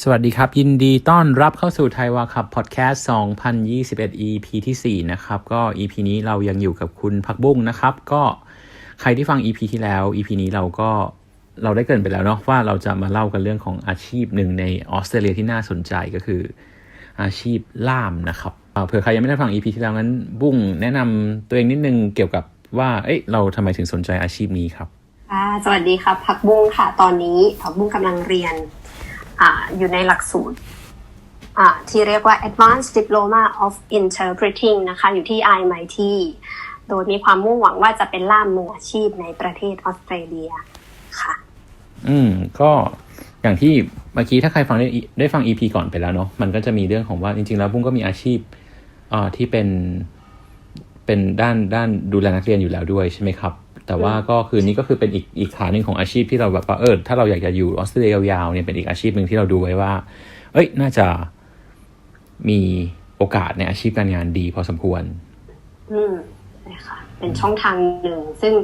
สวัสดีครับ ยินดีต้อนรับเข้าสู่ไทยวาคับพอดแคสต์2021 EP ที่ 4 นะครับ ก็ EP นี้เรายังอยู่กับคุณพักบุ้งนะครับ ก็ใครที่ฟัง EP ที่แล้ว EP นี้เราก็เราได้เกินไปแล้วเนาะว่าเราจะมาเล่ากันเรื่องของอาชีพหนึ่งในออสเตรเลียที่น่าสนใจก็คืออาชีพล่ามนะครับเผื่อใครยังไม่ได้ฟัง EP ที่แล้วงั้นบุ้งแนะนำตัวเองนิดนึงเกี่ยวกับว่า เอ้ยเราทำไมถึงสนใจอาชีพนี้ครับสวัสดีครับผักบุ้งค่ะ ตอนนี้ผักบุ้งกำลังเรียน ออยู่ในหลักสูตรที่เรียกว่า Advanced Diploma of Interpreting นะคะ อยู่ที่ IMIT โดยมีความมุ่งหวังว่าจะเป็นล่ามมืออาชีพในประเทศออสเตรเลียค่ะ อืม ก็อย่างที่เมื่อกี้ถ้าใครฟังได้ได้ฟัง EP ก่อนไปแล้วเนาะมันก็จะมีเรื่องของว่าจริง ๆ แล้วบุ้งก็มีอาชีพที่เป็น เป็นด้านด้านดูแลนักเรียนอยู่แล้วด้วยใช่ไหมครับ แต่ว่าก็คือนี่ก็คือเป็นอีกอีกขาหนึ่งของอาชีพที่เราแบบว่าเออถ้าเราอยากจะอยู่ออสเตรเลียยาวๆเนี่ยเป็นอีกอาชีพหนึ่งที่เราดูไว้ว่า เอ้ยน่าจะมีโอกาสในอาชีพการงานดีพอสมควร อืมใช่ค่ะเป็นช่องทางหนึ่ง ซึ่ง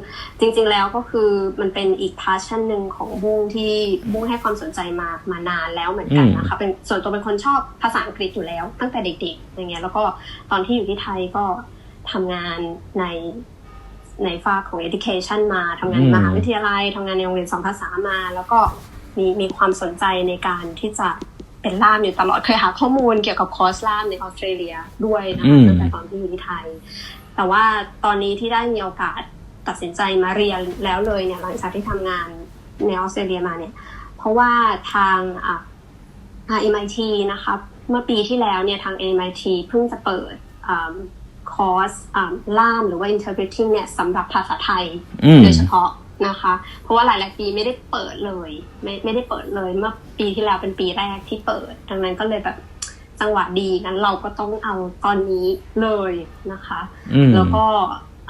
จริงๆแล้วก็คือมันเป็นอีกพาชั่นหนึ่งของบุ้งที่บุ้งให้ความสนใจมามานานแล้วเหมือนกันนะคะเป็นส่วนตัวเป็นคนชอบภาษาอังกฤษอยู่แล้ว ตั้งแต่เด็กๆอย่างเงี้ยแล้วก็ตอนที่อยู่ที่ไทยก็ ทำงานในในฝากของ education มาทำงานในอืมมหาวิทยาลัยทำงานในโรงเรียนสองภาษามา แล้วก็มีมีความสนใจในการที่จะเป็นล่ามอยู่ตลอดเคยหาข้อมูลเกี่ยวกับคอร์สล่ามในออสเตรเลียด้วยนะอืคะมตั้งแต่ตอนที่อยู่ที่ไทย แต่ว่าตอนนี้ที่ได้มีโอกาสตัดสินใจมาเรียนแล้วเลยเนี่ยหลังจากที่ทำงานในออสเตรเลียมาเนี่ย เพราะว่าทางอะอ่า MIT นะคะเมื่อปีที่แล้วเนี่ยทาง MIT เพิ่งจะเปิดอ่า คอร์สอ่าล่ามหรือว่า interpreting เนี่ยสำหรับภาษาไทยอืมโดยเฉพาะนะคะ เพราะว่าหลาย ๆ ปีไม่ได้เปิดเลย ไม่ไม่ได้เปิดเลย เมื่อปีที่แล้วเป็นปีแรกที่เปิด ดังนั้นก็เลยแบบจังหวะดีงั้นเราก็ต้องเอาตอนนี้เลยนะคะอืมแล้วก็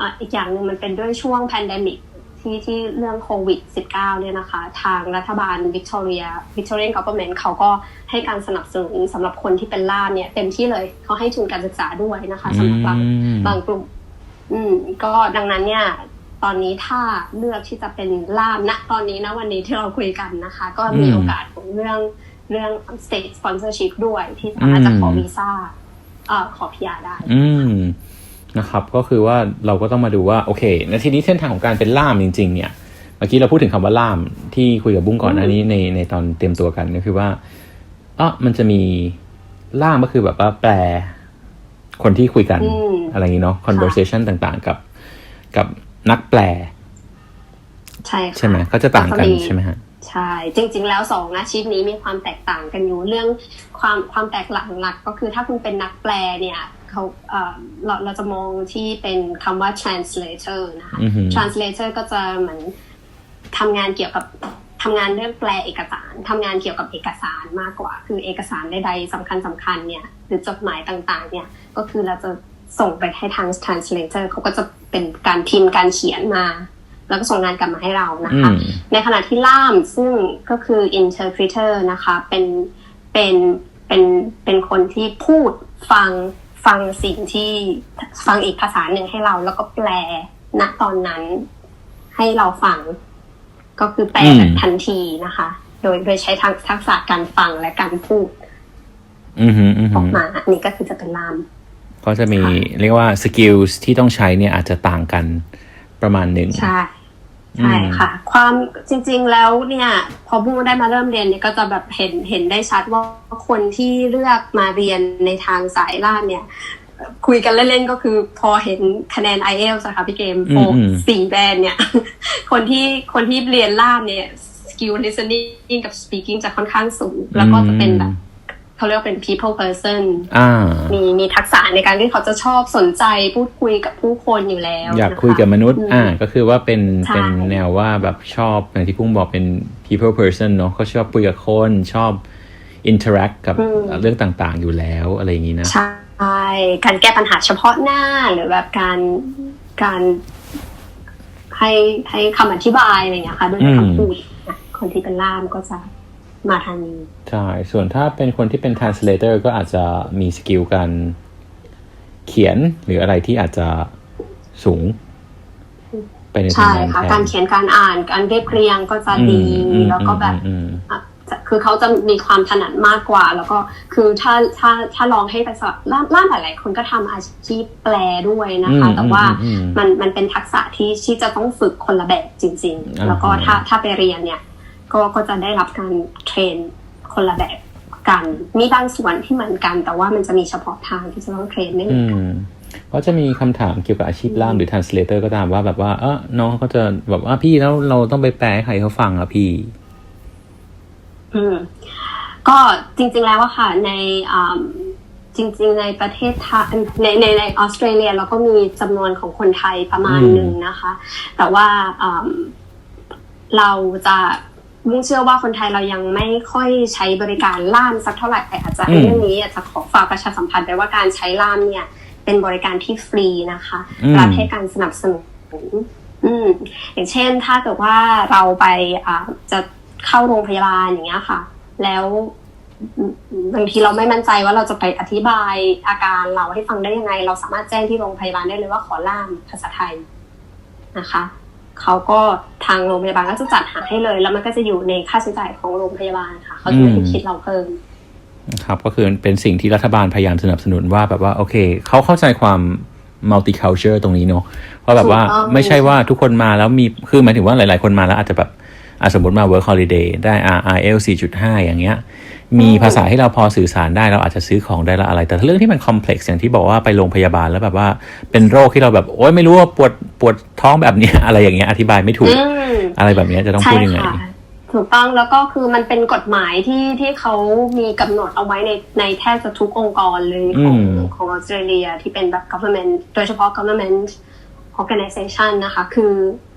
อะอีกอย่างหนึ่งมันเป็นด้วยช่วงแพนเดมิก ที่ที่เรื่องโควิด -19 เนี่ยนะคะ ทางรัฐบาลวิกตอเรียวิกตอเรียนกั v เ r อร์เมนต์เขาก็ให้การสนับสนุนสำหรับคนที่เป็นล่ามเนี่ยเต็มที่เลยเขาให้ทุนการศึกษาด้วยนะคะสำหรับบางอืมบางกลุ่ม อืม ก็ดังนั้นเนี่ย ตอนนี้ถ้าเลือกที่จะเป็นล่ามณตอนนี้นะวันนี้ที่เราคุยกันนะคะ ก็มีอืมโอกาสของเรื่องเรื่อง state sponsorship ด้วยที่สามารถจะขออืมวีซ่าเอ่อขอพิยาได้อืม นะครับ ก็คือว่าเราก็ต้องมาดูว่าโอเคแล้วทีนี้เส้นทางของการเป็นล่ามจริง ๆ เนี่ยเมื่อกี้เราพูดถึงคำว่าล่ามที่คุยกับบุ้งก่อนหน้านี้ในในตอนเตรียมตัวกันก็คือว่าอ๋อมันจะมีล่ามก็คือแบบว่าแปลคนที่คุยกันอืมอะไรอย่างนี้เนาะ conversation ต่างๆ กับกับนักแปล ใช่ค่ะใช่ไหมเขาจะต่างกันแล้วก็มีใช่ไหมฮะใช่ จริง ๆ แล้วสองอาชีพนี้มีความแตกต่างกันอยู่เรื่องความความแตกหลักหลักก็คือถ้าคุณเป็นนักแปลเนี่ย เขาเอ่อเราเราจะมองที่เป็นคำว่า translator นะคะอือหือ translator ก็จะเหมือนทำงานเกี่ยวกับทำงานเรื่องแปลเอกสารทำงานเกี่ยวกับเอกสารมากกว่า คือเอกสารใดๆสำคัญสำคัญเนี่ย หรือจดหมายต่างๆ เนี่ย ก็คือเราจะส่งไปให้ทาง translator เขาก็จะเป็นการพิมพ์การเขียนมา แล้วก็ส่งงานกลับมาให้เรานะอืคะมในขณะที่ล่ามซึ่งก็คือ interpreter นะคะ เป็นเป็นเป็นเป็นคนที่พูดฟัง ฟังสิ่งที่ฟังอีกภาษาหนึ่งให้เรา แล้วก็แปลณตอนนั้น ให้เราฟัง ก็คือแปลแบบทันทีนะคะ โดยโดยใช้ทักทักษะการฟังและการพูดอือหืออืออหือกอมาอันนี้ก็คือจะเป็นล่าม ก็จะมีค่ะเรียกว่าสกิลที่ต้องใช้เนี่ยอาจจะต่างกันประมาณหนึ่งใช่ ใช่ค่ะ ความจริง ๆแล้วเนี่ยพอบูได้มาเริ่มเรียนเนี่ยก็จะแบบเห็นเห็นได้ชัดว่าคนที่เลือกมาเรียนในทางสายล่ามเนี่ย คุยกันเล่นๆก็คือพอเห็นคะแนน i อเอลค่ะพี่เกมโฟอืมสี่แบรนด์เนี่ย คนที่คนที่เรียนล่ามเนี่ยสกิล listening กับ speaking จะค่อนข้างสูง แล้วก็จะเป็นแบบ เขาเรียกว่าเป็น people person อ่ามีมีทักษะในการที่เขาจะชอบสนใจพูดคุยกับผู้คนอยู่แล้ว อยากนะคะคุยกับมนุษย์อืมอ่า ก็คือว่าเป็นใช่เป็นแนวว่าแบบชอบอย่างที่พุ่งบอกเป็น people person เนาะเขาชอบคุยกับคนชอบ interact กับเรื่องต่างๆอยู่แล้วอะไรอย่างนี้นะ ใช่ การแก้ปัญหาเฉพาะหน้าหรือแบบการการให้ให้คำอธิบายอะไรอย่างเงี้ยค่ะด้วยอืมคำพูดนะคนที่เป็นล่ามก็จะ มาทางนี้ใช่ส่วนถ้าเป็นคนที่เป็น translator ก็อาจจะมีสกิลการเขียนหรืออะไรที่อาจจะสูงไปในทางใช่นั้นค่ะแทนการเขียนการอ่านการเรียบเรียงก็จะดีอืมแล้วก็แบบอืมอืมอะจะคือเขาจะมีความถนัดมากกว่า แล้วก็คือถ้าถ้าถ้าลองให้ไปสอบล่ามล่ามหลายๆคนก็ทำอาชีพแปลด้วยนะคะอืมแต่ว่าอืมอืมมันมันเป็นทักษะที่ที่จะต้องฝึกคนละแบบจริงอ่าๆแล้วก็ถ้าถ้าไปเรียนเนี่ย ก็ก็จะได้รับการเทรนคนละแบบกัน มีบางส่วนที่เหมือนกัน แต่ว่ามันจะมีเฉพาะทางที่จะต้องเทรนไม่เหมือือนกันมก็จะมีคำถามเกี่ยวกับอาชีพล่ามหรือ translator ก็ตามว่าแบบว่า เออน้องเขาก็จะแบบว่าพี่แล้วเราต้องไปแปลให้ใครเขาฟังอะพี่ อืม ก็จริง ๆ แล้วอะค่ะ ในอ่าจริง ๆ ในประเทศไทยในในในออสเตรเลียเราก็มีจำนวนของคนไทยประมาณอืมหนึ่งนะคะ แต่ว่าอ่าเราจะ มุ่งเชื่อว่าคนไทยเรายังไม่ค่อยใช้บริการล่ามสักเท่าไหร่แต่อาจจะเรื่องนี้อาจจะขอฝากประชาสัมพันธ์ไปว่าการใช้ล่ามเนี่ย เป็นบริการที่ฟรีนะคะอืมรัฐให้การสนับสนุนอืมอย่างเช่นถ้าเกิดว่าเราไปอ่าจะเข้าโรงพยาบาลอย่างเงี้ยค่ะ แล้วอืมบางทีเราไม่มั่นใจว่าเราจะไปอธิบายอาการเราให้ฟังได้ยังไง เราสามารถแจ้งที่โรงพยาบาลได้เลยว่าขอล่ามภาษาไทยนะคะ เขาก็ทางโรงพยาบาลก็จะจัดหาให้เลย แล้วมันก็จะอยู่ในค่าใช้จ่ายของโรงพยาบาลค่ะเขาจะไม่ได้คิดเราเพิ่มครับก็คือเป็นสิ่งที่รัฐบาลพยายามสนับสนุนว่าแบบว่าโอเคเขาเข้าใจความ multicultural ตรงนี้เนอะเพราะแบบว่าถูกต้องไม่ใช่ว่าทุกคนมาแล้วมีคือหมายถึงว่าหลาย ๆ คนมาแล้วอาจจะแบบอะสมมติมา work holiday ได้ RIL 4.5 อย่างเงี้ย มีภาษาที่เราพอสื่อสารได้เราอาจจะซื้อของได้ละอะไร แต่เรื่องที่มัน complex อย่างที่บอกว่าไปโรงพยาบาลแล้วแบบว่า เป็นโรคที่เราแบบโอ๊ยไม่รู้ว่าปวดปวดท้องแบบเนี้ยอะไรอย่างเงี้ยอธิบายไม่ถูกอืมอะไรแบบเนี้ยจะต้องใช่พูดยังไงค่ะถูกต้องแล้วก็คือมันเป็นกฎหมายที่ที่เขามีกำหนดเอาไว้ในในแทบจะทุกองค์กรเลยของอืมของออสเตรเลียที่เป็นแบบ government โดยเฉพาะ government organization นะคะ คือ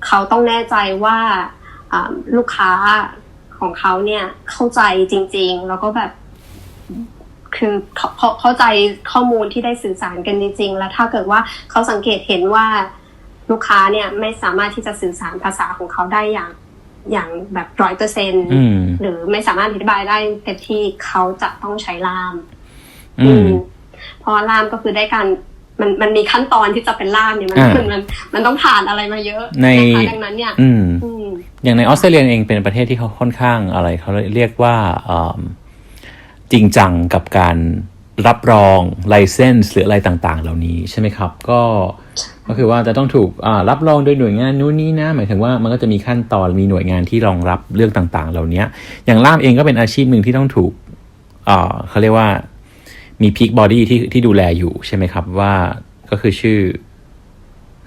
เขาต้องแน่ใจว่าอ่าลูกค้า ของเขาเนี่ยเข้าใจจริง ๆ แล้วก็แบบ คือเขาเขาเข้าใจข้อมูลที่ได้สื่อสารกันจริง ๆ แล้วถ้าเกิดว่าเขาสังเกตเห็นว่าลูกค้าเนี่ยไม่สามารถที่จะสื่อสารภาษาของเขาได้อย่างอย่างแบบร้อยเปอร์เซ็นอืมหรือไม่สามารถอธิบายได้เต็มที่เขาจะต้องใช้ล่าม อืมเพราะว่าล่ามก็คือได้การมันมันมีขั้นตอนที่จะเป็นล่ามเนี่ยมันอ่ามันมันมันต้องผ่านอะไรมาเยอะในนะคะดังนั้นเนี่ย อืม อืมอย่างในออสเตรเลียเองเป็นประเทศที่เขาค่อนข้างอะไรเขาเรียกว่าอืมจริงจังกับการรับรองไลเซนส์หรืออะไรต่างๆ เหล่านี้ใช่ไหมครับ ก็ก็คือว่าจะต้องถูกอ่ารับรองโดยหน่วยงานนู้นนี้นะหมายถึงว่ามันก็จะมีขั้นตอนมีหน่วยงานที่รองรับเรื่องต่างๆ เหล่านี้อย่างล่ามเองก็เป็นอาชีพหนึ่งที่ต้องถูกอ่าเขาเรียกว่ามีพีคบอดี้ที่ที่ดูแลอยู่ใช่ไหมครับว่าก็คือชื่อ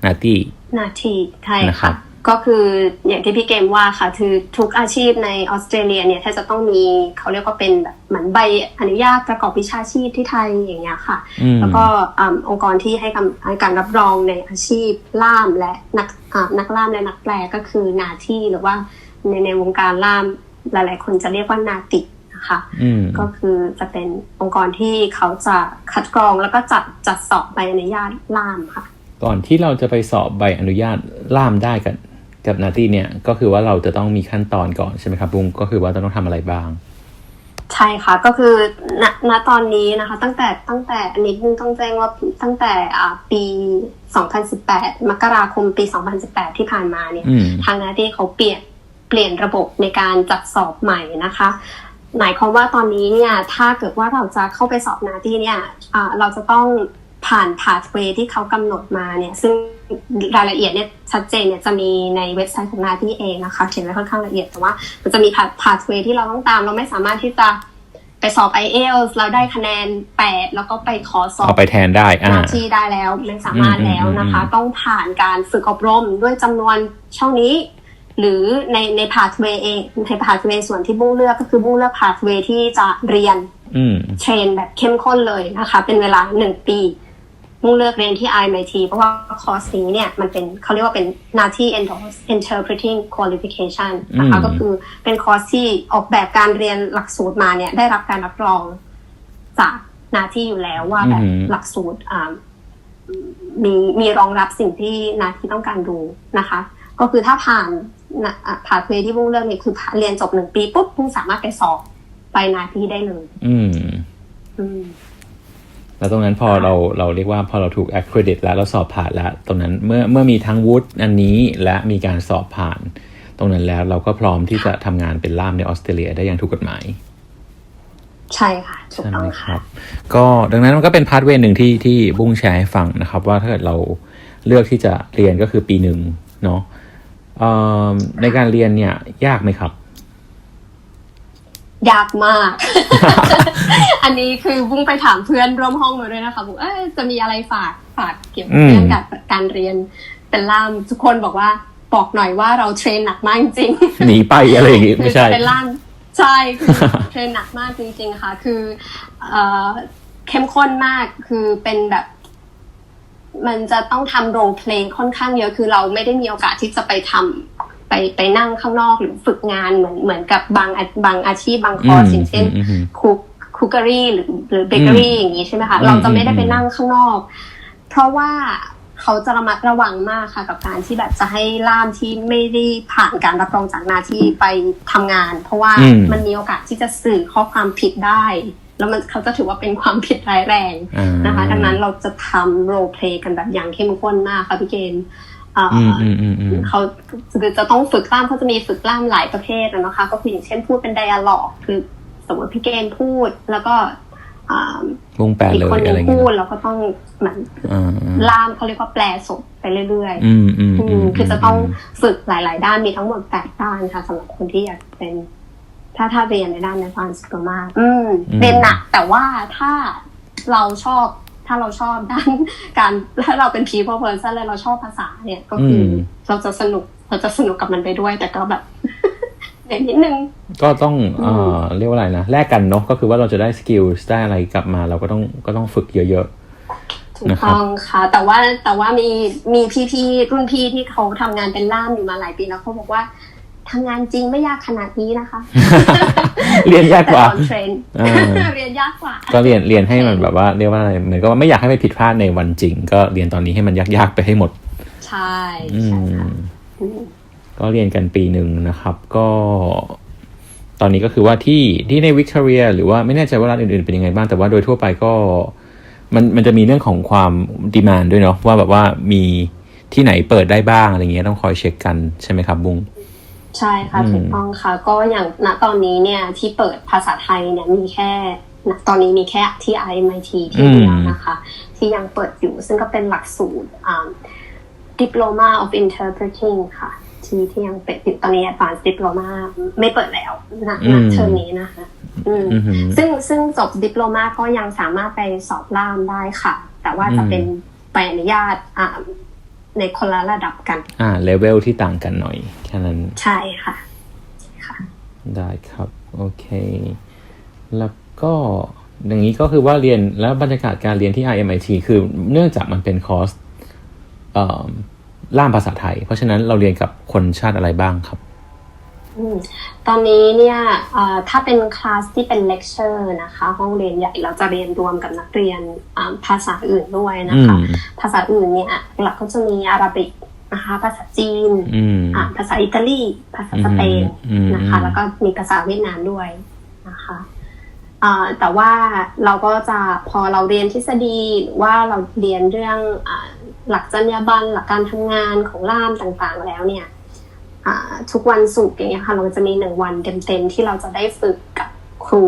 นาตี้นาทีใช่นะครัค่ะบ ก็คืออย่างที่พี่เกมว่าค่ะคือทุกอาชีพในออสเตรเลียเนี่ยถ้าจะต้องมีเขาเรียกว่าเป็นแบบเหมือนใบอนุญาตประกอบวิชาชีพที่ไทยอย่างเงี้ยค่ะอืมแล้วก็อ่าองค์กรที่ให้กำให้การรับรองในอาชีพล่ามและนักอ่านักล่ามและนักแปลก็คือนาที่หรือว่าในในวงการล่ามหลาย ๆ คนจะเรียกว่านาตินะคะอืมก็คือจะเป็นองค์กรที่เขาจะคัดกรองแล้วก็จัดจัดสอบใบอนุญาตล่ามค่ะ ก่อนที่เราจะไปสอบใบอนุญาตล่ามได้กัน กับนาตี้เนี่ยก็คือว่าเราจะต้องมีขั้นตอนก่อนใช่ไหมครับบุ้งก็คือว่าต้องทำอะไรบ้าง ใช่ค่ะก็คือณณตอนนี้นะคะ ตั้งแต่ตั้งแต่อันนี้นึงต้องแจ้งว่าตั้งแต่อ่าปี 2018 มกราคมปี 2018 ที่ผ่านมาเนี่ยอืมทางนาที่เขาเปลี่ยนเปลี่ยนระบบในการจัดสอบใหม่นะคะหมายความว่าตอนนี้เนี่ยถ้าเกิดว่าเราจะเข้าไปสอบนาที่เนี่ยอ่าเราจะต้อง ผ่านพาสเวที่เขากำหนดมาเนี่ยซึ่งรายละเอียดเนี่ยชัดเจนเนี่ยจะมีในเว็บไซต์ของนาที่เองนะคะเขียนไว้ค่อนข้างละเอียดแต่ว่า มันจะมีพาพาสเวที่เราต้องตาม เราไม่สามารถที่จะไปสอบ i อ l t s แล้วได้คะแนน 8 แล้วก็ไปขอสอบเอาไปแทนได้อ่าหน้าที่ได้แล้วไม่สามารถแล้วนะคะอืมอืมอืมต้องผ่านการฝึกอบรมด้วยจำนวนช่องนี้ หรือในในพาสเวเองในพาสเวส่วนที่บุ้งเลือกก็คือบุ้งเลือกพาสเวที่จะเรียนอืมเทรนแบบเข้มข้นเลยนะคะ เป็นเวลาหนึ่งปี บุ้งเลือกเรียนที่ IMIT เพราะว่าคอร์สนี้เนี่ยมันเป็นเขาเรียกว่าเป็นหน้าที่ Endorse Interpreting Qualification นะคะอืมก็คือเป็นคอร์สที่ออกแบบการเรียนหลักสูตรมาเนี่ยได้รับการรับรองจากหน้าที่อยู่แล้วว่าแบบอืมหลักสูตรอ่ามีมีรองรับสิ่งที่นาที่ต้องการดูนะคะ ก็คือถ้าผ่านนะอะผ่านเวที่บุ้งเลือกเนี่ยคือผ่านเรียนจบหนึ่งปีปุ๊บบุ้งสามารถไปสอบไปนาที่ได้เลย อืมอืม แล้วตรงนั้นพอเราเราเรียกว่าพอเราถูก accredit แล้วเราสอบผ่านแล้ว ตรงนั้นเมื่อเมื่อมีทั้งวุฒิอันนี้และมีการสอบผ่าน ตรงนั้นแล้วเราก็พร้อมที่จะทำงานเป็นล่ามในออสเตรเลียได้อย่างถูกกฎหมาย ใช่ค่ะถูกใช่ต้อไหงมคค่ะรับ ก็ดังนั้นมันก็เป็นพาร์ทเวย์หนึ่งที่ที่บุ้งแชร์ให้ฟังนะครับ ว่าถ้าเกิดเราเลือกที่จะเรียนก็คือปีหนึ่งเนาะเอ่อในการเรียนเนี่ยยากไหมครับ ยากมาก อันนี้คือบุ้งไปถามเพื่อนร่วมห้องมาด้วยนะคะบอกเอ้ยจะมีอะไรฝากฝากเกี่ยวกับอืมเรื่องการการเรียนเป็นล่ามทุกคนบอกว่าบอกหน่อยว่าเราเทรนหนักมากจริงๆหนีไปอะไรอย่างงี้คือไม่ใช่จะเป็นล่ามใช่คือเทรนหนักมากจริงๆค่ะ คือเอ่อเข้มข้นมากคือเป็นแบบมันจะต้องทำโรลเพลงค่อนข้างเยอะ คือเราไม่ได้มีโอกาสที่จะไปทำ ไปไปนั่งข้างนอกหรือฝึกงานเหมือนเหมือนกับบางอาบางอาชีพบางคอร์สอย่างเช่นอืมอืมคุกคุกเกอรี่หรือหรือเบเกอรี่อย่างนี้ใช่ไหมคะอืมเราจะไม่ได้ไปอืมนั่งข้างนอก เพราะว่าเขาจะระมัดระวังมากค่ะ กับการที่แบบจะให้ล่ามที่ไม่ได้ผ่านการรับรองจากหน้าที่ไปทำงาน เพราะว่าอืมมันมีโอกาสที่จะสื่อข้อความผิดได้ แล้วมันเขาจะถือว่าเป็นความผิดร้ายแรงอ่านะคะ ดังนั้นเราจะทำโรลเพลย์กันแบบอย่างเข้มข้นมากค่ะพี่เกณฑ์ เอ่ออืมออืมอืมอืมเขาคือจะต้องฝึกล่ามเขาจะมีฝึกล่ามหลายประเภทอะนะคะ ก็คืออย่างเช่นพูดเป็นไดอะล็อกคือสมมติพี่เกณฑ์พูดแล้วก็อ่าบุ้งแปลอีกเลยคนหนึอะไรงอย่างพูเงี้ดยแล้วก็ต้องเหมือนอ่าอ่าล่ามเขาเรียกว่าแปลสดไปเรื่อยอืมอืมๆอือืมมคือจะต้องฝึกหลาย ๆ ด้านมีทั้งหมดแปดด้านค่ะสำหรับคนที่อยากเป็น ถ้าถ้าเรียนในด้านในฟานสโตมาอืมเรียนหนักแต่ว่าถ้าเราชอบ ถ้าเราชอบด้านการถ้าเราเป็น people person เลยเราชอบภาษาเนี่ยก็คืออเราจะสนุกเราจะสนุกกับมันไปด้วย แต่ก็แบบเด็กนิดนึง ก็ต้องเอ่อเรียกว่าอะไรนะแลกกันเนาะก็คือว่าเราจะได้สกิลได้อะไรกลับมา เราก็ต้องก็ต้องฝึกเยอะถูกนะครับต้องค่ะ แต่ว่าแต่ว่ามีมีพี่ๆรุ่นพี่ที่เขาทำงานเป็นล่ามอยู่มาหลายปีแล้วเขาบอกว่า ทำงานจริงไม่ยากขนาดนี้นะคะๆเรียนยากแต่กว่าตอนเทรนอ่าเรียนยากกว่า ก็เรียนเรียนให้มันแบบว่าเรียกว่าอะไรเหมือนกับว่าไม่อยากให้ไปผิดพลาดในวันจริง ก็เรียนตอนนี้ให้มันยากๆไปให้หมด ใช่อืใช่ค่ะมอืมก็เรียนกันปีหนึ่งนะครับ ก็ ตอนนี้ก็คือว่าที่ที่ในวิกตอเรีย หรือว่าไม่แน่ใจว่าร้านอื่นๆเป็นยังไงบ้างแต่ว่าโดยทั่วไปก็ มันมันจะมีเรื่องของความดีมานด้วยเนาะว่าแบบว่ามีที่ไหนเปิดได้บ้างอะไรเงี้ยต้องคอยเช็คกันใช่ไหมครับบุ้ง ใช่ค่ะอืมถูกต้องค่ะ ก็อย่างณตอนนี้เนี่ยที่เปิดภาษาไทยเนี่ยมีแค่ณตอนนี้มีแค่ที่ IMIT ที่เดียวนะคะ ที่ยังเปิดอยู่ซึ่งก็เป็นหลักสูตรอ่า Diploma of Interpreting ค่ะ ที่ที่ยังเปิดอยู่ตอนนี้ Advanced Diploma ไม่เปิดแล้วณอืณมเทอมนี้นะคะอืมอือหือซึ่งซึ่งจบดิปโลมาก็ยังสามารถไปสอบล่ามได้ค่ะ แต่ว่าจะเป็นใบอนุญาตอ่า ในคนละระดับกัน อ่าเลเวลที่ต่างกันหน่อยแค่นั้น ใช่ค่ะค่ะ ได้ครับ โอเค แล้วก็อย่างนี้ก็คือว่าเรียนแล้วบรรยากาศการเรียนที่ IMIT คือเนื่องจากมันเป็นคอร์สเอ่อล่ามภาษาไทย เพราะฉะนั้นเราเรียนกับคนชาติอะไรบ้างครับอืม ตอนนี้เนี่ยเอ่อถ้าเป็นคลาสที่เป็นเลคเชอร์นะคะ ห้องเรียนใหญ่เราจะเรียนรวมกับนักเรียนอ่าภาษาอื่นด้วยนะคะอืมภาษาอื่นเนี่ยหลักก็จะมีอาหรับิกนะคะ ภาษาจีนอืมอ่าภาษาอิตาลี ภาษาสเปนอืมนะคะ แล้วก็มีภาษาเวียดนามด้วยนะคะอ่าแต่ว่าเราก็จะพอเราเรียนทฤษฎีหรือว่าเราเรียนเรื่องอาหลักจรรยาบรรณหลักการทำงานของล่ามต่างๆแล้วเนี่ยอ่า ทุกวันศุกร์อย่างเงี้ยค่ะเราจะมีหนึ่งวันเต็มๆที่เราจะได้ฝึกกับครู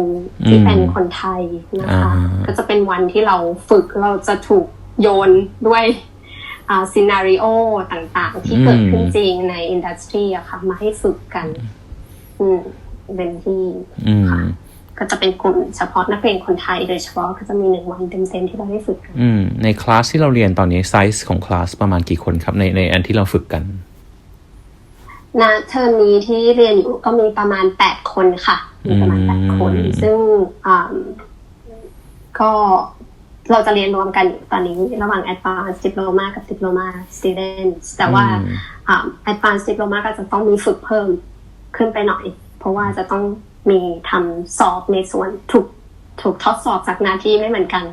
ที่อืมเป็นคนไทยนะคะอ่าก็จะเป็นวันที่เราฝึกเราจะถูกโยนด้วยอ่าซีนารีโอต่างๆ ที่เกิดขึ้นจริงในอินดัสทรีอะค่ะ มาให้ฝึกกัน อืมเป็นที่อืมค่ะก็จะเป็นกลุ่มเฉพาะนักเรียนคนไทยโดยเฉพาะก็จะมีหนึ่งวันเต็มๆที่เราได้ฝึกกันอืมในคลาสที่เราเรียนตอนนี้ไซส์ของคลาสประมาณกี่คนครับในในอันที่เราฝึกกัน ณเทอมนี้ที่เรียนอยู่ก็มีประมาณแปดคนค่ะ มีประมาณแปดคนอืมซึ่งอ่าก็เราจะเรียนรวมกันอยู่ตอนนี้ระหว่าง Advanced Diploma กับ Diploma Students แต่ว่าอืมอ่า Advanced Diploma ก็จะต้องมีฝึกเพิ่มขึ้นไปหน่อย เพราะว่าจะต้องมีทำสอบในส่วนถูกถูกทดสอบจากหน้าที่ไม่เหมือนกัน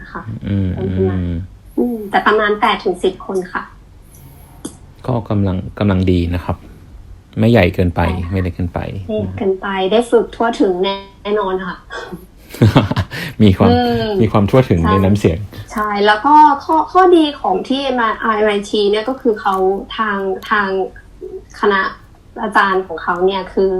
นะคะอืมอืมอืมแต่ประมาณแปดถึงสิบคนค่ะ ก็กำลังกำลังดีนะครับ ไม่ใหญ่เกินไป ไม่เล็กเกินไปเด็กกันไปได้ฝึกทั่วถึงแน่นอนค่ะ มีความอืมมีความทั่วถึงใช่ในน้ำเสียง ใช่ แล้วก็ข้อข้อดีของที่มา RMIT เนี่ยก็คือเขาทางทางคณะอาจารย์ของเขาเนี่ยคือ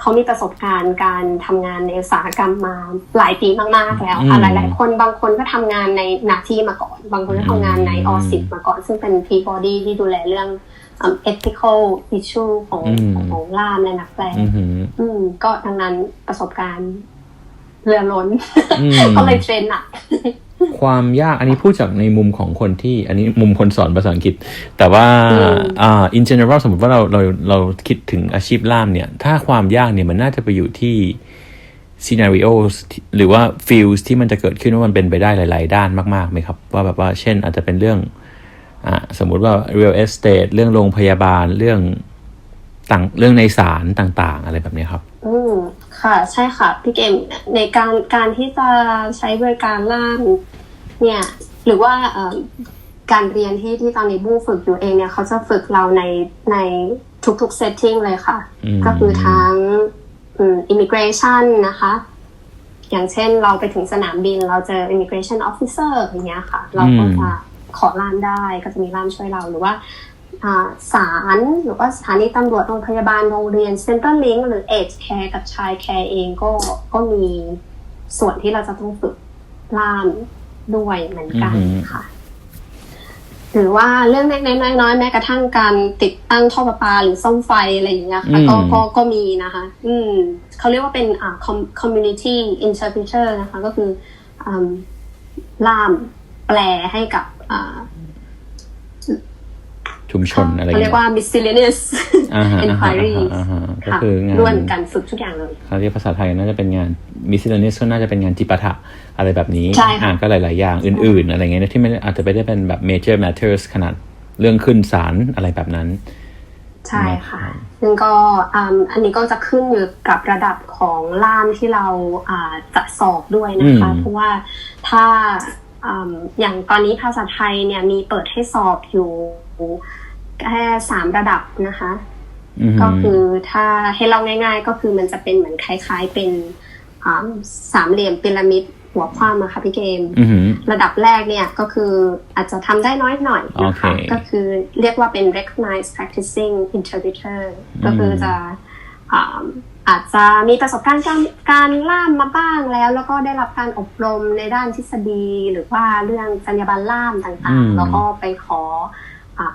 เขามีประสบการณ์การทำงานในอุตสาหกรรมมาหลายปีมาก ๆ แล้วค่ะอืมหลายๆคนบางคนก็ทำงานในหนาที่มาก่อน บางคนก็ทำงานในอืมออสิมาก่อน ซึ่งเป็น p body ที่ดูแลเรื่องอืม ethical issue ของอืมของล่ามและนักแปลอือหืออืมก็ดังนั้นประสบการณ์เรือล้นอืมก็เลยเทรนหนักความยากอันนี้พูดจากในมุมของคนที่ อันนี้มุมคนสอนภาษาอังกฤษ แต่ว่าอืมอ่า in general สมมติว่าเราเราเราคิดถึงอาชีพล่ามเนี่ย ถ้าความยากเนี่ยมันน่าจะไปอยู่ที่ scenarios ที่หรือว่า fields ที่มันจะเกิดขึ้นว่ามันเป็นไปได้หลาย ๆ ด้านมากๆไหมครับ ว่าแบบว่าเช่นอาจจะเป็นเรื่องอ่า สมมุติว่า real estate เรื่องโรงพยาบาลเรื่องต่างเรื่องในศาลต่างๆ อะไรแบบเนี้ยครับ อืมค่ะใช่ค่ะพี่เกมในการการที่จะใช้บริการล่ามเนี่ย หรือว่าเอ่อการเรียนที่ที่ตอนนี้บู้ฝึกอยู่เองเนี่ยเขาจะฝึกเราในในทุกๆเซตติ้งเลยค่ะอืมก็คือทั้งอืม immigration นะคะ อย่างเช่นเราไปถึงสนามบินเราเจอ immigration officer อย่างเงี้ยค่ะ เราก็จะ ขอล่ามได้ก็จะมีล่ามช่วยเราหรือว่าอ่าศาลหรือว่าสถานีตำรวจโรงพยาบาลโรงเรียน Center Link หรือ Age Care กับ Child Care เองก็ก็มีส่วนที่เราจะต้องฝึกล่ามด้วยเหมือนกันอือหือค่ะหรือว่าเรื่องเล็กๆน้อยๆแม้กระทั่งการติดตั้งท่อประปาหรือซ่อมไฟอะไรอย่างเงี้ยค่ะก็อืมก็ก็มีนะคะ อืมเขาเรียกว่าเป็นอ่า com- community interpreter นะคะ ก็คืออืมล่ามแปลให้กับอ่า ชุมชนอะไรเขาเรียกว่า miscellaneous อ่าฮะอ่าฮะ inquiry อ่าฮะก็ค่ะคืองานร่วมกันฝึกทุกอย่างเลยเขาเรียกภาษาไทยน่าจะเป็นงานมิสซิลเนสก็น่าจะเป็นงานจิปาถะอะไรแบบนี้ใช่ค่ะอ่าก็หลาย ๆ อย่างอื่น ๆ อะไรเงี้ยที่ไม่ได้อาจจะไม่ได้เป็นแบบ major matters ขนาดเรื่องขึ้นศาลอะไรแบบนั้น ใช่ค่ะซึ่งก็อืมอันนี้ก็จะขึ้นอยู่กับระดับของล่ามที่เราอ่าจะสอบด้วยนะคะอืมเพราะว่าถ้า อืมอย่างตอนนี้ภาษาไทยเนี่ยมีเปิดให้สอบอยู่แค่สามระดับนะคะอืมก็คือถ้าให้เราง่ายๆ ก็คือมันจะเป็นเหมือนคล้าย ๆ เป็นอ่าสามเหลี่ยมพีระมิดหัวคว่ำอะค่ะพี่เกมอือหือระดับแรกเนี่ยก็คืออาจจะทำได้น้อยหน่อยนะคะโอเคก็คือเรียกว่าเป็น recognized practicing interpreter ก็คือจะ อ่าอาจจะมีประสบการณ์การการล่ามมาบ้างแล้ว แล้วก็ได้รับการอบรมในด้านทฤษฎี หรือว่าเรื่องจรรยาบรรณล่ามต่างอืมๆแล้วก็ไปขออา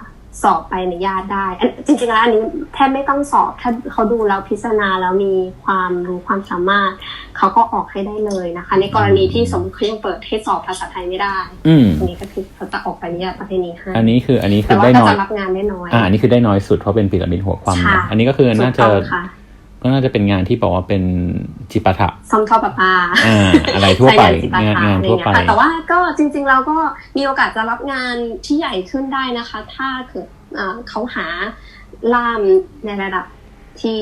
สอบไปในญาติได้อันจริงๆแล้วอันนี้แทบไม่ต้องสอบ ถ้าเขาดูแล้วพิจารณาแล้วมีความรู้ความสามารถ เขาก็ออกให้ได้เลยนะคะ ในกรณีที่สมมติเขายังเปิดให้สอบภาษาไทยไม่ได้อืมอันนี้ก็คือเขาจะออกใบอนุญาตประเภทนี้ให้อันนี้คืออันนี้คืแต่อว่าได้ก็น้อยจะรับงานได้น้อยอ่าอันนี้คือได้น้อยสุดเพราะเป็นพีระมิดหัวความค่ะอันนี้ก็คือน่าจะถู กต้องค่ะก็น่าจะเป็นงานที่บอกว่าเป็นจิปาถะซ่อมท่อประปาอ่าอะไรทั่วไปใช้งานงานจิปาถะงานทั่วไปอะไรเงี้ยค่ะแต่ว่าก็จริง ๆ เราก็มีโอกาสจะรับงานที่ใหญ่ขึ้นได้นะคะ ถ้าเกิดเอ่อเขาหาล่ามในระดับที่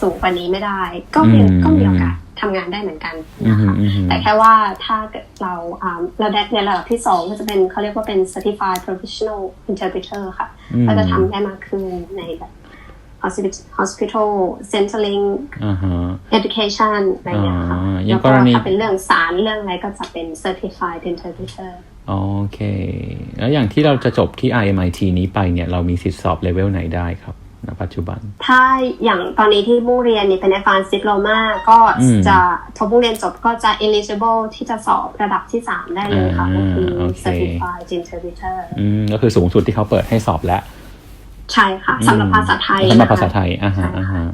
สูงกว่านี้ไม่ได้ ก็มีอืมก็มีโอกาสทำงานได้เหมือนกันอืนะอหือคะอือหือแต่แค่ว่าถ้าเกิดเราอ่าเราได้ในระดับที่สองก็จะเป็นเขาเรียกว่าเป็น certified professional interpreter ค่ะอืมก็จะทำได้มากขึ้นในแบบ hospital hospital centering อ่าฮะ education อะไรอย่างเงี้ยค่ะอ่าอย่าแล้งวกก็รณีถ้าเป็นเรื่องสารเรื่องอะไรก็จะเป็น certified interpreter โอเค แล้วอย่างที่เราจะจบที่ RMIT นี้ไปเนี่ย เรามีสิทธิสอบเลเวลไหนได้ครับณปัจจุบัน ถ้าอย่างตอนนี้ที่บู้เรียนนี่เป็น advanced diploma ก็อืมจะพอบู้เรียนจบก็จะ eligible ที่จะสอบระดับที่ 3 ได้เลยค่ะอ่าก็คือโอเค certified interpreter อืมก็คือสูงสุดที่เขาเปิดให้สอบแล้ว ใช่ค่ะสำหรับภาษาไทยสำหรับนะคะภาษาไทยอ่าฮะใช่ค่ะอ่าฮะ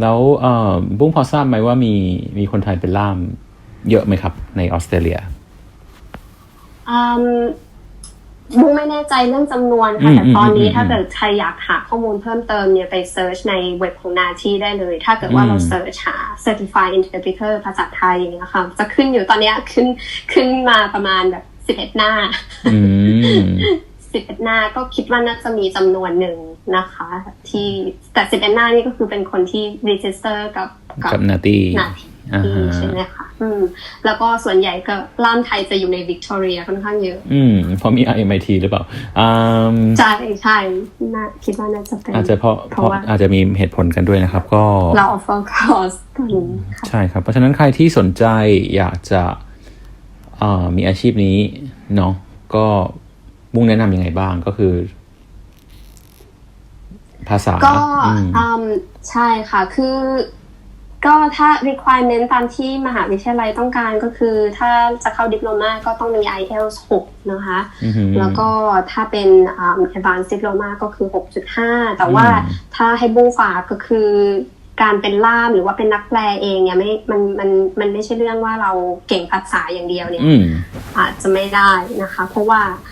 แล้วเอ่อบุ้งพอทราบไหมว่ามีมีคนไทยเป็นล่ามเยอะไหมครับ ในออสเตรเลียอืมบูไม่แน่ใจเรื่องจำนวนอืค่ะมแต่ตอนนี้อืมถ้าเกิดใครอยากหาข้อมูลเพิ่มเติมเนี่ยไปเซิร์ชในเว็บของนาทีได้เลย ถ้าเกิดว่าอืมเราเซิร์ชหา certified interpreter ภาษาไทยอย่างเงี้ยค่ะจะขึ้นอยู่ตอนเนี้ยขึ้นขึ้นมาประมาณแบบสิบเอ็ดหน้าอืม สิบเอ็ดหน้าก็คิดว่าน่าจะมีจำนวนหนึ่งนะคะ ที่แต่สิบเอ็ดหน้านี่ก็คือเป็นคนที่ register กับกับนาตีนาทีอ่าฮะใช่ไหมคะอืม แล้วก็ส่วนใหญ่ก็ล่ามไทยจะอยู่ในวิกตอเรียค่อนข้างเยอะ อืม เพราะมี RMIT หรือเปล่าอ่าใช่ใช่น่าคิดว่าน่าจะเป็นอาจจะเพราะเพเพราะราะว่าอาจจะมีเหตุผลกันด้วยนะครับ ก็เรา offer course ตัวนี้ค่ะใช่ครับ เพราะฉะนั้นใครที่สนใจอยากจะเอ่อมีอาชีพนี้เนาะก็ บุ้งแนะนำยังไงบ้างก็คือ ภาษาก็อืมอืมใช่ค่ะ คือ ก็ถ้า requirement ตามที่มหาวิทยาลัยต้องการก็คือ ถ้าจะเข้าดิปโลมาก็ต้องมี IELTS 6 นะคะอือหือแล้วก็ถ้าเป็นอ่า advanced diploma ก็คือ 6.5 แต่ว่าอืมถ้าให้บูฝากก็คือการเป็นล่ามหรือว่าเป็นนักแปลเองเนี่ยไม่ มัน มัน มันไม่ใช่เรื่องว่าเราเก่งภาษาอย่างเดียวเนี่ยอืมอาจจะไม่ได้นะคะ เพราะว่าอ่า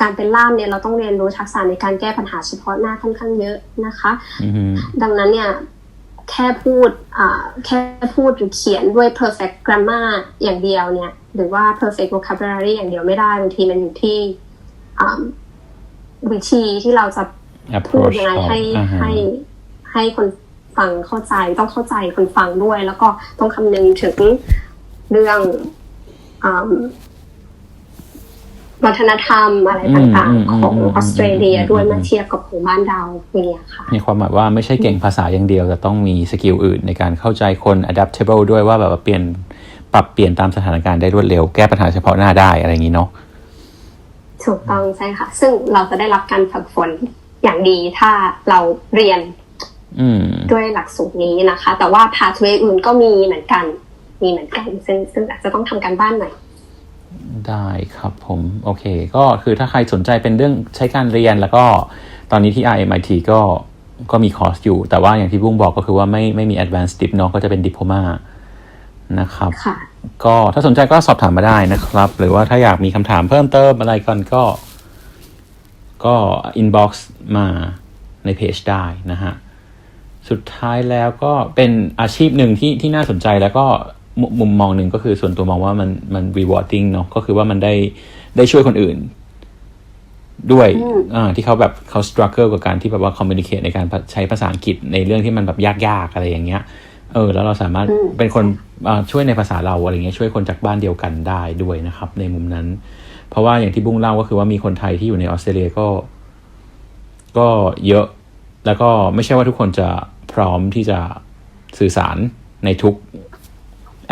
การเป็นล่ามเนี่ยเราต้องเรียนรู้ทักษะในการแก้ปัญหาเฉพาะหน้าค่อนข้างเยอะนะคะอือหือดังนั้นเนี่ยแค่พูดอ่าแค่พูดหรือเขียนด้วย perfect grammar อย่างเดียวเนี่ย หรือว่า perfect vocabulary อย่างเดียวไม่ได้บางทีมันอยู่ที่อ่าวิธีที่เราจะพูด approach ยังไงของให้อ่าฮะให้ให้คนฟังเข้าใจต้องเข้าใจคนฟังด้วย แล้วก็ต้องคำนึงถึงเรื่องอม วัฒนธรรมอะไรต่างอืมอืมๆของอืมออสเตรเลียอืมด้วยอืมเมื่อเทียบกับของบ้านเราอย่างเงี้ยค่ะมีความหมายว่าไม่ใช่เก่งภาษาอย่างเดียวแต่ต้องมีสกิลอื่นในการเข้าใจคน adaptable ด้วยว่าแบบว่าเปลี่ยนปรับเปลี่ยนตามสถานการณ์ได้รวดเร็ว แก้ปัญหาเฉพาะหน้าได้อะไรอย่างนี้เนาะถูกต้องใช่ค่ะ ซึ่งเราจะได้รับการฝึกฝนอย่างดีถ้าเราเรียนอืมด้วยหลักสูตรนี้นะคะ แต่ว่า pathway อื่นก็มีเหมือนกัน มีเหมือนกัน ซึ่งซึ่งอาจจะต้องทำการบ้านหน่อย ได้ครับผมโอเค ก็คือถ้าใครสนใจเป็นเรื่องใช้การเรียนแล้วก็ตอนนี้ที่ RMIT ก็ก็มีคอร์สอยู่ แต่ว่าอย่างที่บุ้งบอกก็คือว่าไม่ไม่มี advanced dip เนาะก็จะเป็น diploma นะครับค่ะก็ถ้าสนใจก็สอบถามมาได้นะครับ หรือว่าถ้าอยากมีคำถามเพิ่มเติมอะไรกันก็ ก็ inbox มาในเพจได้นะฮะ สุดท้ายแล้วก็เป็นอาชีพหนึ่งที่ที่น่าสนใจแล้วก็ มุมุมมองหนึ่งก็คือส่วนตัวมองว่ามันมัน rewarding เนาะก็คือว่ามันได้ได้ช่วยคนอื่น ด้วยอืมอ่าที่เขาแบบเขา struggle กับการที่แบบว่า communicate ในการใช้ภาษาอังกฤษในเรื่องที่มันแบบยากๆอะไรอย่างเงี้ย เออ แล้วเราสามารถเป็นคนอ่าช่วยในภาษาเราอะไรเงี้ยช่วยคนจากบ้านเดียวกันได้ด้วยนะครับ ในมุมนั้น เพราะว่าอย่างที่บุ้งเล่าก็คือว่ามีคนไทยที่อยู่ในออสเตรเลียก็ ก็เยอะ แล้วก็ไม่ใช่ว่าทุกคนจะพร้อมที่จะสื่อสารในทุก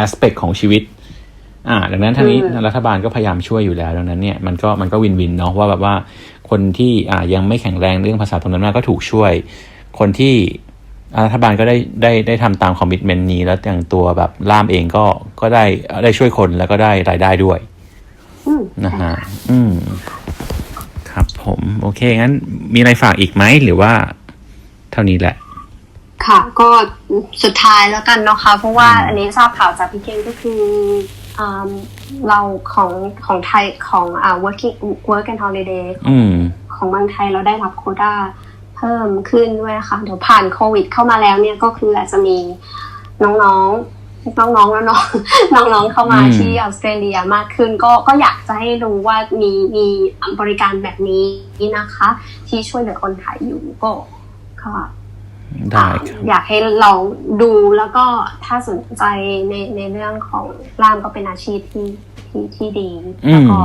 aspect ของชีวิต อ่า ดังนั้นทางนี้อืมรัฐบาลก็พยายามช่วยอยู่แล้ว ดังนั้นเนี่ยมันก็มันก็วินวินเนาะว่าแบบว่าคนที่อ่ายังไม่แข็งแรงเรื่องภาษาตรงนั้นมากก็ถูกช่วย คนที่อ่ารัฐบาลก็ได้ได้ได้ทำตามคอมมิชเมนต์นี้ แล้วอย่างตัวแบบล่ามเองก็ก็ได้ได้ช่วยคนแล้วก็ได้รายได้ด้วยอืมนะฮะอืม ครับผม โอเค งั้นมีอะไรฝากอีกไหมหรือว่าเท่านี้แหละ ค่ะ ก็สุดท้ายแล้วกันเนาะคะ เพราะว่าอันนี้ทราบข่าวจากพี่เก่งก็คืออ่าเราของของไทยของอ่า working work and holiday อืมของเมืองไทยเราได้รับโควต้าเพิ่มขึ้นด้วยนะคะเดี๋ยวผ่านโควิดเข้ามาแล้วเนี่ยก็คืออาจจะมีน้องๆ น้องๆแล้วเนาะน้องๆเข้ามาอืมที่ออสเตรเลียมากขึ้น ก็ก็อยากจะให้รู้ว่ามีมีบริการแบบนี้นะคะ ที่ช่วยเหลือคนไทยอยู่ก็ก็ ได้ครับอยากให้ลองดูแล้วก็ถ้าสนใจในในเรื่องของล่ามก็เป็นอาชีพที่ที่ที่ดีอืแล้วมก็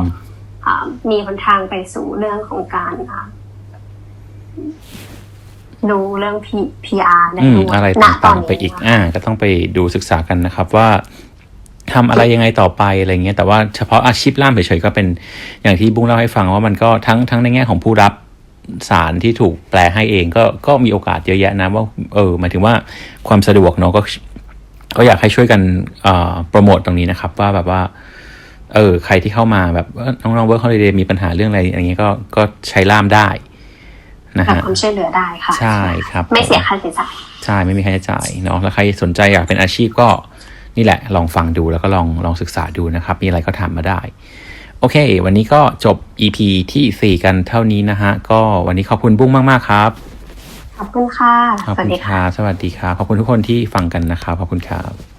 อ่ามีหนทางไปสู่เรื่องของการอ่าดูเรื่อง P PR ได้อืมด้วยอะไรณต่างๆไปอีก อ่า ก็ต้องไปดูศึกษากันนะครับว่าทำอะไรยังไงต่อไปอะไรเงี้ยแต่ว่าเฉพาะอาชีพล่ามเฉยๆก็เป็นอย่างที่บุ้งเล่าให้ฟังว่ามันก็ทั้งทั้งในแง่ของผู้รับ สารที่ถูกแปลให้เองก็ก็มีโอกาสเยอะแยะนะว่าเออหมายถึงว่าความสะดวกเนาะก็ก็อยากให้ช่วยกันเอ่อโปรโมทตรงนี้นะครับ ว่าแบบว่า เออใครที่เข้ามาแบบเอ้อน้องๆเวิร์คฮอลิเดย์มีปัญหาเรื่องอะไรอย่างเงี้ยก็ก็ใช้ล่ามได้นะแบบฮะความช่วยเหลือได้ค่ะ ใช่ครับ ไม่เสียค่าใช้จ่ายใช่ไม่มีค่าใช้จ่ายเนาะแล้วใครสนใจอยากเป็นอาชีพก็นี่แหละ ลองฟังดูแล้วก็ลองลองศึกษาดูนะครับ มีอะไรก็ถามมาได้ โอเค วันนี้ก็จบ EP ที่ 4 กันเท่านี้นะฮะ ก็วันนี้ขอบคุณบุ้งมาก ๆ ครับ ขอบคุณค่ะ ขอบสวัสคุณดีคค่ะรับสวัสดีครับขอบคุณทุกคนที่ฟังกันนะครับ ขอบคุณครับ